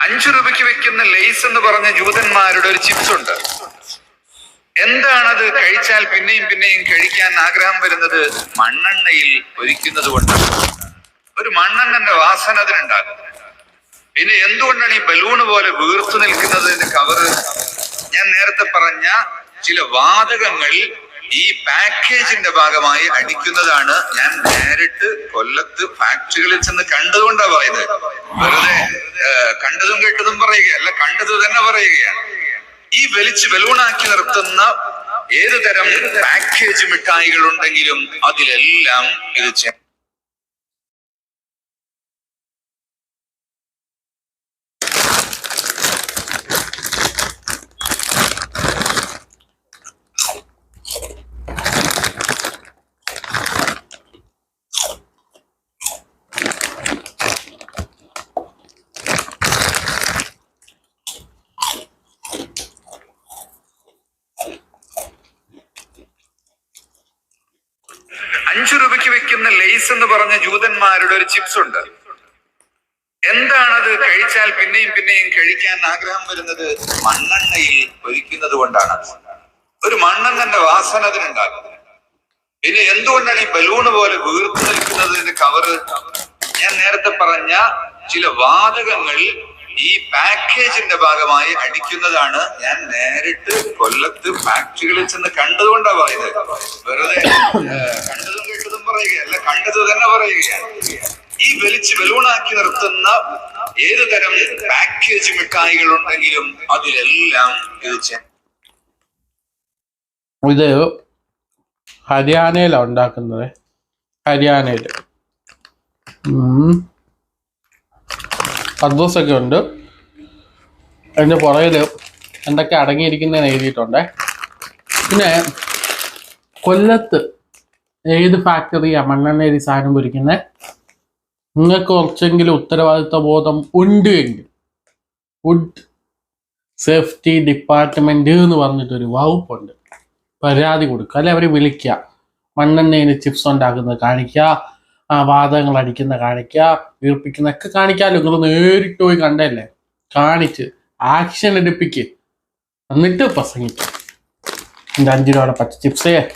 അഞ്ചു രൂപയ്ക്ക് വെക്കുന്ന ലേസ് എന്ന് പറഞ്ഞ ജൂതന്മാരുടെ ഒരു ചിപ്സ് ഉണ്ട്. എന്താണത് കഴിച്ചാൽ പിന്നെയും പിന്നെയും കഴിക്കാൻ ആഗ്രഹം വരുന്നത്? മണ്ണെണ്ണയിൽ പൊരിക്കുന്നത് കൊണ്ടാണ്. ഒരു മണ്ണെണ്ണന്റെ വാസന അതിനുണ്ടാകും. പിന്നെ എന്തുകൊണ്ടാണ് ഈ ബലൂണ് പോലെ വീർത്തു നിൽക്കുന്നതിന്റെ കവറ് ഞാൻ നേരത്തെ പറഞ്ഞ ചില വാതകങ്ങൾ ഈ പാക്കേജിന്റെ ഭാഗമായി അടിക്കുന്നതാണ് ഞാൻ നേരിട്ട് കൊല്ലത്ത് ഫാക്ടറികളിൽ ചെന്ന് കണ്ടതുകൊണ്ടാ പറയുന്നത്. വെറുതെ കണ്ടതും കേട്ടതും പറയുക അല്ല കണ്ടത് തന്നെ പറയുകയാണ്. ഈ വലിച്ച് ബലൂണാക്കി നിർത്തുന്ന ഏത് തരം പാക്കേജ് മിഠായികൾ ഉണ്ടെങ്കിലും അതിലെല്ലാം ഇത് അഞ്ചു രൂപയ്ക്ക് വെക്കുന്ന ലേസ് എന്ന് പറഞ്ഞ ജൂതന്മാരുടെ ഒരു ചിപ്സ് ഉണ്ട്. എന്താണത് കഴിച്ചാൽ പിന്നെയും പിന്നെയും കഴിക്കാൻ ആഗ്രഹം വരുന്നത്? മണ്ണെണ്ണയിൽ ഒഴിക്കുന്നത് കൊണ്ടാണ്. ഒരു മണ്ണെണ്ണന്റെ വാസന അതിനുണ്ടാകും. പിന്നെ എന്തുകൊണ്ടാണ് ഈ ബലൂണ് പോലെ വീർത്തു നിൽക്കുന്നതിന്റെ കവറ് ഞാൻ നേരത്തെ പറഞ്ഞ ചില വാതകങ്ങൾ ഈ പാക്കേജിന്റെ ഭാഗമായി അടിക്കുന്നതാണ്. ഞാൻ നേരിട്ട് കൊല്ലത്ത് ഫാക്ടറികളിൽ ചെന്ന് കണ്ടതുകൊണ്ടാണ് പറയുന്നത്. വെറുതെ ഏഹ്, കണ്ടതും കേട്ടതും പറയുകയല്ല കണ്ടത് തന്നെ പറയുകയാണ്. ഈ വലിച്ച് ബലൂണാക്കി നിർത്തുന്ന ഏത് തരം പാക്കേജ് മിഠായികൾ ഉണ്ടെങ്കിലും അതിലെല്ലാം ഇത് ഹരിയാനയിലാണ് ഉണ്ടാക്കുന്നത്. ഹരിയാനയിൽ അഡ്രസ്സൊക്കെ ഉണ്ട്. അതിന്റെ പുറകിൽ എന്തൊക്കെ അടങ്ങിയിരിക്കുന്നതെന്ന് എഴുതിയിട്ടുണ്ട്. പിന്നെ കൊല്ലത്ത് ഏത് ഫാക്ടറിയാണ് മണ്ണെണ്ണയിൽ സാധനം പൊരിക്കുന്നത് നിങ്ങൾക്ക് കുറച്ചെങ്കിലും ഉത്തരവാദിത്വ ബോധം ഉണ്ട് എങ്കിൽ. ഫുഡ് സേഫ്റ്റി ഡിപ്പാർട്ട്മെന്റ് എന്ന് പറഞ്ഞിട്ടൊരു വകുപ്പുണ്ട്. പരാതി കൊടുക്കുക. അല്ലെ അവരെ വിളിക്കുക. മണ്ണെണ്ണയിൽ ചിപ്സ് ഉണ്ടാക്കുന്നത് കാണിക്കുക. ആ വാതകങ്ങൾ അടിക്കുന്ന കാണിക്കുക. വീർപ്പിക്കുന്നൊക്കെ കാണിക്കാമല്ലോ നിങ്ങൾ നേരിട്ട് പോയി കണ്ടല്ലേ കാണിച്ച് ആക്ഷൻ എടുപ്പിക്ക്. എന്നിട്ട് പ്രസംഗിക്കുക. എന്റെ അഞ്ച് രൂപയുടെ പച്ച ചിപ്സേ